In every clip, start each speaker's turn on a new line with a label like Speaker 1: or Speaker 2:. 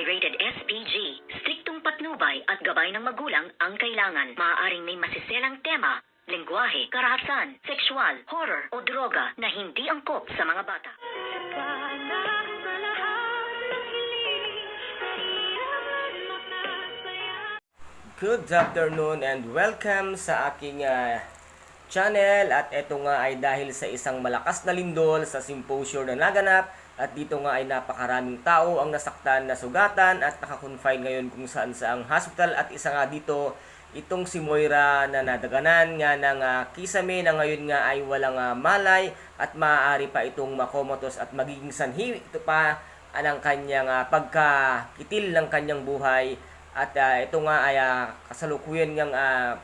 Speaker 1: ay rated SPG. Striktong patnubay at gabay ng magulang ang kailangan. Maaaring may masiselang tema, lengguwahe, karahasan, sexual, horror o droga na hindi angkop sa mga bata.
Speaker 2: Good afternoon and welcome sa aking ah, channel. At ito nga ay dahil sa isang malakas na lindol sa symposium na naganap at dito nga ay napakaraming tao ang nasaktan na sugatan at nakakonfine ngayon kung saan saang hospital. At isa nga dito itong si Moira na nadaganan nga ng ah, kisame na ngayon nga ay walang ah, malay at maaari pa itong makomatos at magiging sanhi. Ito pa ang kanyang ah, pagkakitil ng kanyang buhay. At ah, ito nga ay ah, kasalukuyan ngang ah,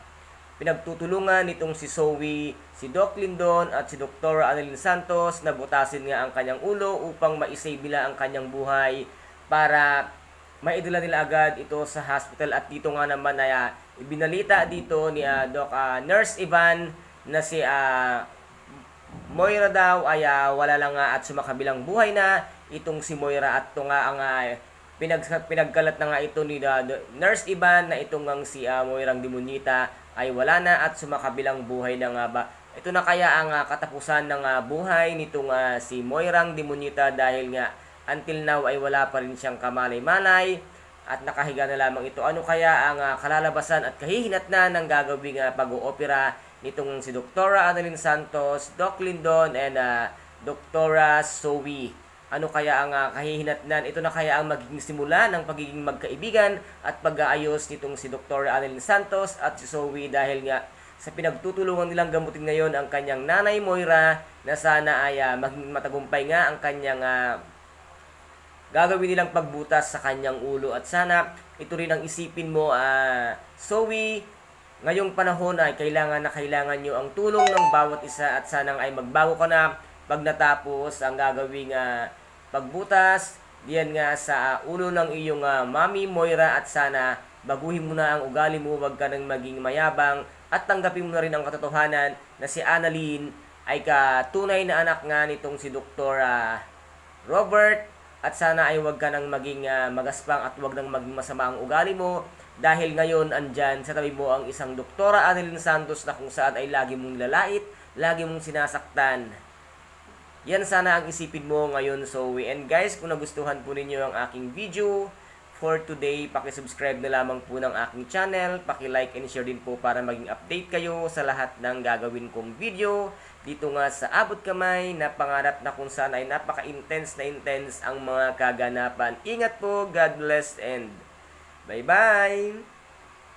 Speaker 2: pinagtutulungan nitong si Zoe, si Doc Lindon at si Dr. Annalyn Santos na butasin nga ang kanyang ulo upang maisave nila ang kanyang buhay para maidala nila agad ito sa hospital at dito nga naman ay ah, ibinalita dito ni ah, Doc ah, Nurse Ivan na si ah, Moira daw ay ah, wala lang nga at sumakabilang buhay na itong si Moira at ito nga ang ah, pinag pinagkalat na nga ito ni ah, Nurse Ivan na itong ang si ah, Moirang Dimonita ay wala na at sumakabilang buhay na nga ba. Ito na kaya ang ah, katapusan ng ah, buhay nitong ah, si Moirang Dimonita dahil nga until now ay wala pa rin siyang kamalay-malay at nakahiga na lamang ito. Ano kaya ang ah, kalalabasan at kahihinat na ng gagawing ah, pag-oopera nitong si Dr. Annalyn Santos, Doc Lindon, and uh, Dr. Zoe. Ano kaya ang uh, kahihinatnan? Ito na kaya ang magiging simula ng pagiging magkaibigan at pag-aayos nitong si Dr. Annalyn Santos at si Zoe dahil nga sa pinagtutulungan nilang gamutin ngayon ang kanyang nanay Moira na sana ay ah, maging matagumpay nga ang kanyang ah, gagawin nilang pagbutas sa kanyang ulo at sana ito rin ang isipin mo ah Zoe ngayong panahon ay kailangan na kailangan nyo ang tulong ng bawat isa at sanang ay magbago ka na pag natapos ang gagawing ah, pagbutas diyan nga sa ah, ulo ng iyong ah, mami Moira at sana baguhin mo na ang ugali mo wag ka nang maging mayabang at tanggapin mo na rin ang katotohanan na si Annalyn ay katunay na anak nga nitong si Dr. Robert at sana ay wag ka nang maging magaspang at wag nang maging masama ang ugali mo dahil ngayon andyan sa tabi mo ang isang doktora Annalyn Santos na kung saan ay lagi mong lalait, lagi mong sinasaktan. Yan sana ang isipin mo ngayon, Zoe. And guys, kung nagustuhan po ninyo ang aking video for today, paki-subscribe na lamang po ng aking channel, paki-like and share din po para maging update kayo sa lahat ng gagawin kong video. Dito nga sa abot kamay na pangarap na kung saan ay napaka-intense na intense ang mga kaganapan. Ingat po, God bless and bye-bye!